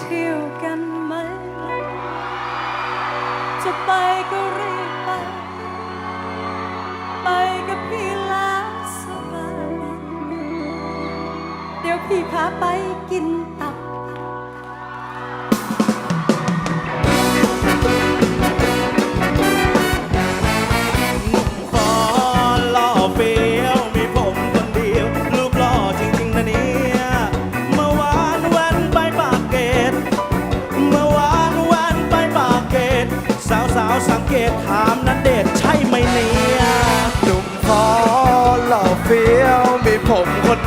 เที่ยวกันไหม จะไปก็รีบไป ไปกับพี่ลาสบาย เดี๋ยวพี่พาไปกินตับ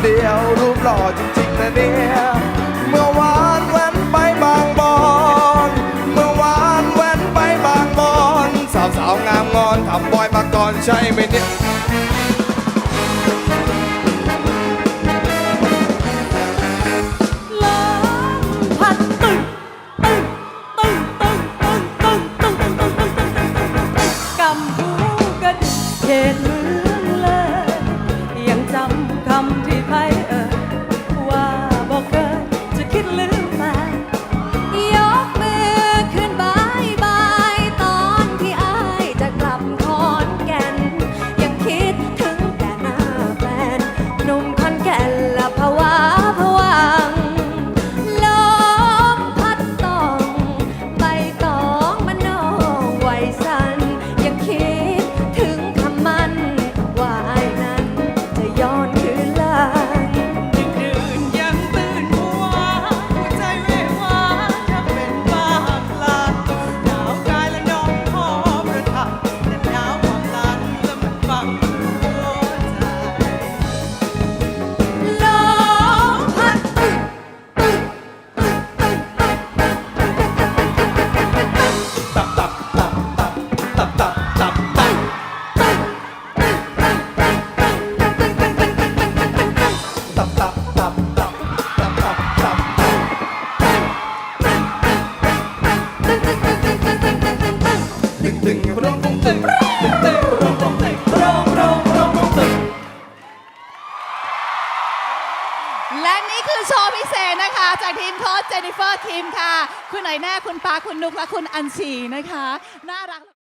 ดียวรูปหล่อจริงๆนะเนี่ยเมื่อวานแว้นไปบางบอนเมื่อวานแว้นไปบางบอนสาวสาวงามงอนทำบอยมาก่อนใช่ไหมเนี่ย จากทีมโค้ชเจนิเฟอร์ทีมค่ะ คุณหน่อยแน่คุณปาคุณนุกและคุณอัญชีนะคะ น่ารัก